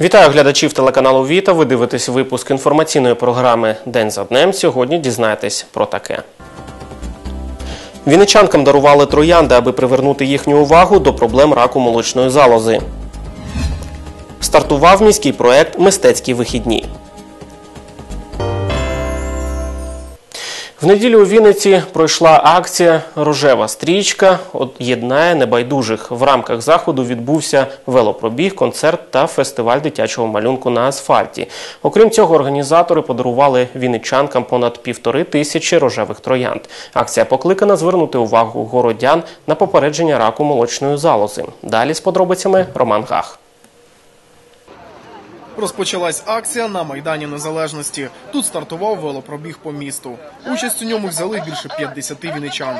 Вітаю глядачів телеканалу Віта. Ви дивитесь випуск інформаційної програми День за днем. Сьогодні дізнаєтесь про таке. Вінничанкам дарували троянди, аби привернути їхню увагу до проблем раку молочної залози. Стартував міський проект Мистецькі вихідні. В неділю у Вінниці пройшла акція Рожева стрічка єднає небайдужих. В рамках заходу відбувся велопробіг, концерт та фестиваль дитячого малюнку на асфальті. Окрім цього, організатори подарували вінничанкам понад півтори тисячі рожевих троянд. Акція покликана звернути увагу городян на попередження раку молочної залози. Далі з подробицями Роман Гах. Розпочалась акція на Майдані Незалежності. Тут стартував велопробіг по місту. Участь у ньому взяли більше 50 віничан.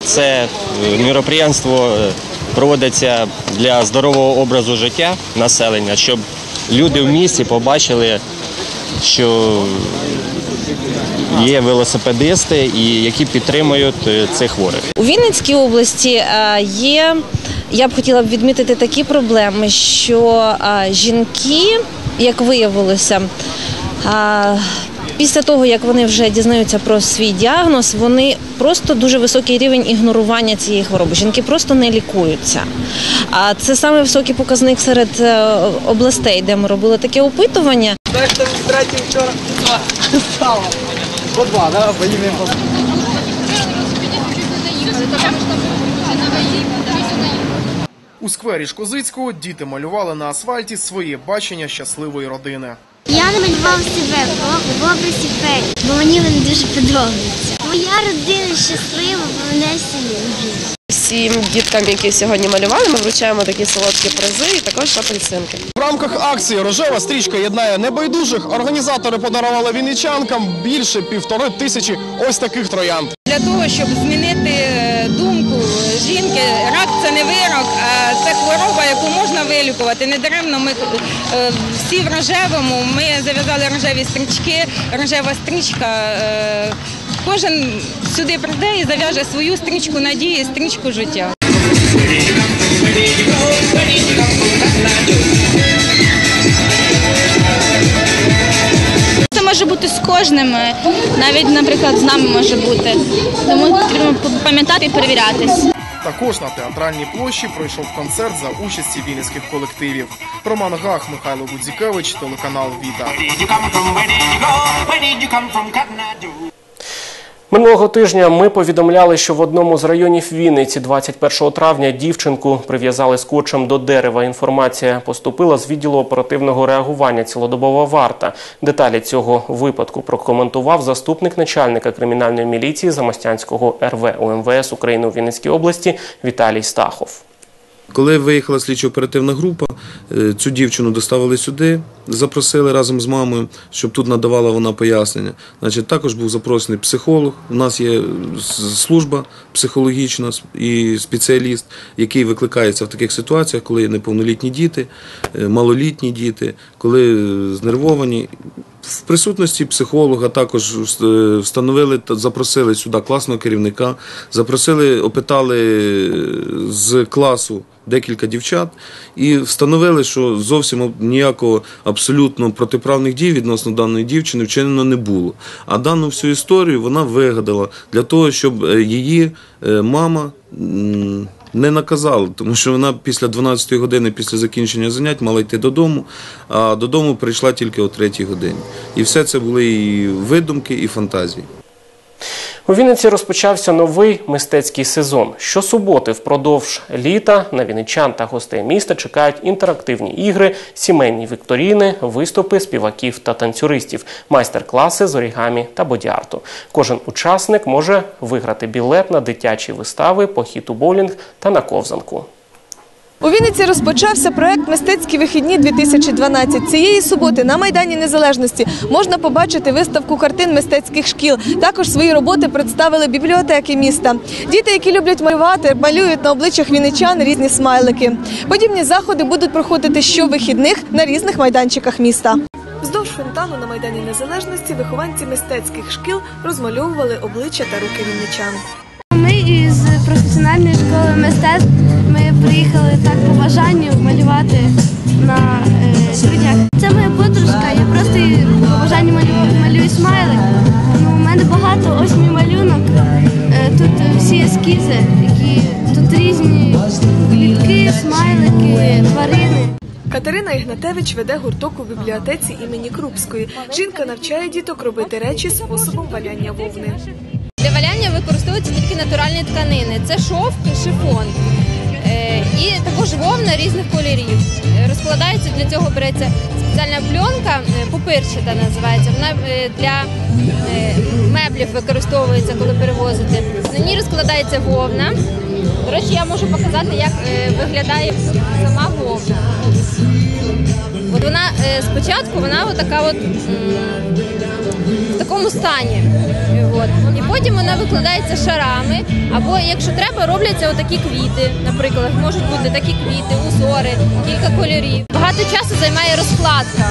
Це е, міроприємство е, проводиться для здорового образу життя населення, щоб люди в місті побачили, що є велосипедисти, і які підтримують е, цих хворих. У Вінницькій області є, я б хотіла б відмітити такі проблеми, що жінки, як виявилося, після того, як вони вже дізнаються про свій діагноз, вони просто дуже високий рівень ігнорування цієї хвороби. Жінки просто не лікуються. А це саме високий показник серед е, областей, де ми робили таке опитування. Дехто втратив вчора стало. По два, да? Їм У сквері Шкозицького діти малювали на асфальті своє бачення щасливої родини. Я намалював себе в, образі фей, бо мені вони дуже подобаються. Моя родина щаслива, бо мене всі люблять. Всім діткам, які сьогодні малювали, ми вручаємо такі солодкі призи і також апельсинки. В рамках акції Рожева стрічка єднає небайдужих. Організатори подарували вінничанкам більше півтори тисячі ось таких троянд. для того, щоб змінити е, думку жінки. Рак це не вирок, а це хвороба, яку можна вилікувати. Недаремно ми е, всі в рожевому. Ми зав'язали рожеві стрічки, рожева стрічка. е, Кожен сюди прийде і зав'яже свою стрічку надії, стрічку життя. Це може бути з кожним, навіть, наприклад, з нами може бути. Тому потрібно пам'ятати і перевірятись. Також на театральній площі пройшов концерт за участі вінницьких колективів. Роман Гах, Михайло Гудзікевич, телеканал Віта. Минулого тижня ми повідомляли, що в одному з районів Вінниці 21 травня дівчинку прив'язали скотчем до дерева. Інформація поступила з відділу оперативного реагування цілодобова варта. Деталі цього випадку прокоментував заступник начальника кримінальної міліції Замостянського РВ УМВС України у Вінницькій області Віталій Стахов. Коли виїхала слідчо-оперативна група, е, цю дівчину доставили сюди, запросили разом з мамою, щоб тут надавала вона пояснення. Значить, також був запрошений психолог. У нас є е, служба психологічна і спеціаліст, який викликається в таких ситуаціях, коли є неповнолітні діти, е, малолітні діти, коли знервовані. В присутності психолога також е, встановили та запросили сюди класного керівника, запросили, опитали е, з класу декілька дівчат і встановили, що зовсім ніякого абсолютно протиправних дій відносно даної дівчини вчинено не було. А дану всю історію вона вигадала для того, щоб е, її мама. Не наказали, тому що вона після 12 години, після закінчення занять, мала йти додому, а додому прийшла тільки о 3 годині. І все це були і видумки, і фантазії. У Вінниці розпочався новий мистецький сезон. Щосуботи впродовж літа на вінничан та гостей міста чекають інтерактивні ігри, сімейні вікторіни, виступи співаків та танцюристів, майстер-класи з орігамі та бодіарту. Кожен учасник може виграти білет на дитячі вистави, похід у боулінг та на ковзанку. У Вінниці розпочався проект Мистецькі вихідні 2012. Цієї суботи на Майдані Незалежності можна побачити виставку картин мистецьких шкіл. Також свої роботи представили бібліотеки міста. Діти, які люблять малювати, малюють на обличчях вінничан різні смайлики. Подібні заходи будуть проходити щовихідних на різних майданчиках міста. Вздовж фонтану на Майдані Незалежності вихованці мистецьких шкіл розмальовували обличчя та руки вінничан. Ми із професіональної школи мистецтв Ми приїхали так по бажанню малювати на е, людях. Це моя подружка, я просто по бажанню малюю, малюю смайлик. Ну, у мене багато, ось мій малюнок. Е, Тут е, всі ескізи, які тут різні квітки, смайлики, тварини. Катерина Ігнатевич веде гурток у бібліотеці імені Крупської. Жінка навчає діток робити речі способом валяння вовни. Для валяння використовуються тільки натуральні тканини. Це шовк, шифон. Е, І також вовна різних кольорів. Розкладається для цього береться спеціальна пленка, е, пупирчата називається. Вона е, для меблів використовується, коли перевозити. На ній розкладається вовна. До речі, я можу показати, як виглядає сама вовна. От вона спочатку вона отака от в такому стані. От. І потім вона викладається шарами, або якщо треба, робляться отакі квіти. Наприклад, можуть бути такі квіти, узори, кілька кольорів. Багато часу займає розкладка.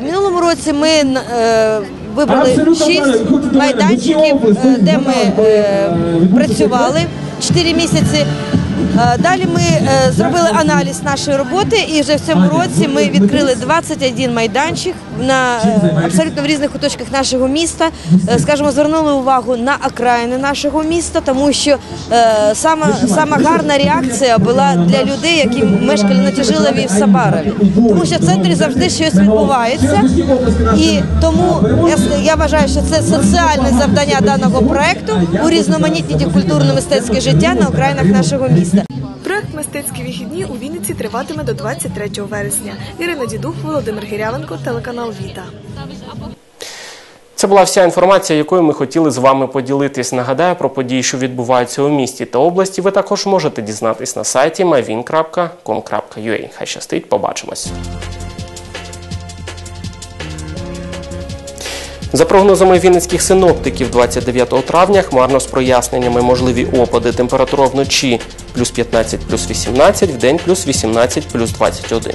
В минулому році ми е, вибрали шість майданчиків, е, де ми е, працювали 4 місяці. Е, Далі ми е, зробили аналіз нашої роботи і вже в цьому році ми відкрили 21 майданчик на е, абсолютно в різних куточках нашого міста. Скажімо, звернули увагу на окраїни нашого міста, тому що сама, сама гарна реакція була для людей, які мешкали на Тяжилові і в Сабарові. Тому що в центрі завжди щось відбувається. І тому я, я вважаю, що це соціальне завдання даного проекту урізноманітнити культурно-мистецьке життя на окраїнах нашого міста. Проект Мистецькі вихідні у Вінниці триватиме до 23 вересня. Ірина Дідух, Володимир Гірявенко, телеканал Віта. Це була вся інформація, якою ми хотіли з вами поділитись. Нагадаю про події, що відбуваються у місті та області. Ви також можете дізнатись на сайті mavin.com.ua. Хай щастить, побачимось. За прогнозами вінницьких синоптиків, 29 травня хмарно з проясненнями можливі опади. Температура вночі плюс 15, плюс 18, в день плюс 18, плюс 21.